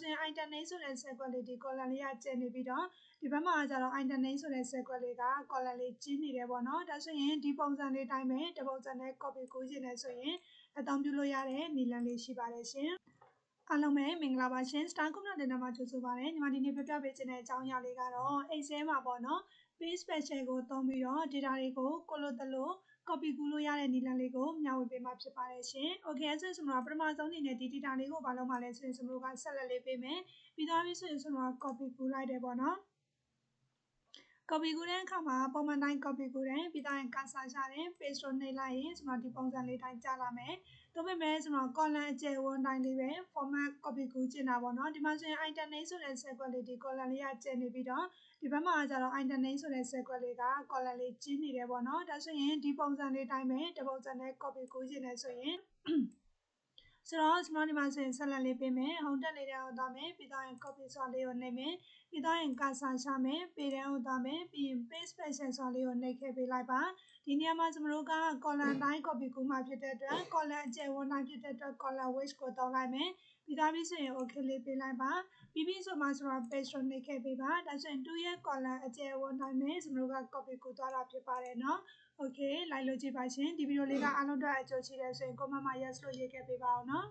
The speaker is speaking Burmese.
ဆိုရင် alternate ဆိုတဲ့ circle လေးဒီ column လေးကကျနေပြီးတော့ဒီဘက်မှာကျတော့ alternate ဆိုတဲ့ circle လေးက column လေးကြီးနေတယ်ပေါ့နော်ဒါဆိုရင်ဒီပုံစံလေးတိုင်းပဲတပုံစံနဲ့ copy ကူးခြင်းနဲ့ဆိုရင်အသုံးပြုလို့ရတဲ့နည်းလမ်းလေးရှိပါတယ်ရှင်အားလုံးပဲမင်္ဂလာပါရှင် Star Computer တင်နမှာကြိုဆိုပါရစေညီမဒီနေ့ပြပြပေးခြင်းတဲ့အကြောင်းအရာလေးကတော့ Excel မှာပေါ့နော် page special ကိုသုံးပြီးတော့ data တွေကိုကိုလိုတလို့ copy ကူးလို့ရတဲ့နည်းလမ်းလေးကိုမျှဝေပေးမှာဖြစ်ပါတယ်ရှင်။ Okay ဆိုရင်ကျွန်တော်ပထမဆုံးအနေနဲ့ဒီ data လေးကိုဘာလုပ်မှာလဲဆိုရင်ကျွန်တော်ကဆက်လက်လေးပေးမယ်။ပြီးသွားပြီဆိုရင်ကျွန်တော် copy ကူးလိုက်တယ်ပေါ့နော်။ copy ကူးတဲ့အခါမှာပုံမှန်တိုင်း copy ကူးတယ်ပြီးတော့ cursor ရှာတယ် paste လို့နှိပ်လိုက်ရင်ကျွန်တော်ဒီပုံစံလေးတိုင်းကြာလာမယ်။ဒါပေမဲ့ကျွန်တော် column အကျယ်ဝန်းတိုင်းလေးပဲ format copy ကူးချင်တာပေါ့နော်။ဒီမှာဆိုရင် alternate ဆိုတဲ့ circle လေးဒီ column လေးကကျနေပြီးတော့ဒီဘက်မှာကျတော့ alternate ဆိုတဲ့ circle လေးက column လေးကြီးနေတယ်ပေါ့နော်ဒါဆိုရင်ဒီပုံစံလေးတိုင်းပဲတပုံစံနဲ့ copy ကူးခြင်းနဲ့ဆိုရင် ဆိုတော့ကျွန်တော်ဒီမှာဆိုရင်ဆက်လက်လေးပေးမယ်ဟုံတက်လေးတဲ့ကိုသွားမယ်ပြီးတော့ရင် copy ဆိုလေးကိုနှိပ်မယ်ပြီးတော့ရင် cursor ရှာမယ်ပေတန်းကိုသွားမယ်ပြီးရင် paste special ဆိုလေးကိုနှိပ်ခဲ့ပေးလိုက်ပါ ဒီနေရာမှာကျွန်တော်တို့က column တိုင်း copy ကူးမှာဖြစ်တဲ့အတွက် column အကျယ်ဝန်းတိုင်းဖြစ်တဲ့အတွက် column weight ကိုတောင်းလိုက်မယ်ပြီးသားပြီဆိုရင် okay လေးပေးလိုက်ပါပြီးပြီဆိုမှကျွန်တော် paste ကိုနှိပ်ခဲ့ပေးပါဒါဆိုရင်2ရဲ့ column အကျယ်ဝန်းတိုင်းပဲကျွန်တော်တို့က copy ကူးသွားတာဖြစ်ပါတယ်နော် okay လိုက်လို့ကြည့်ပါရှင်ဒီဗီဒီယိုလေးကအားလုံးအတွက်အကျိုးရှိတယ်ဆိုရင် comment မှာ yes လို့ရေးခဲ့ပေးပါအောင်နော်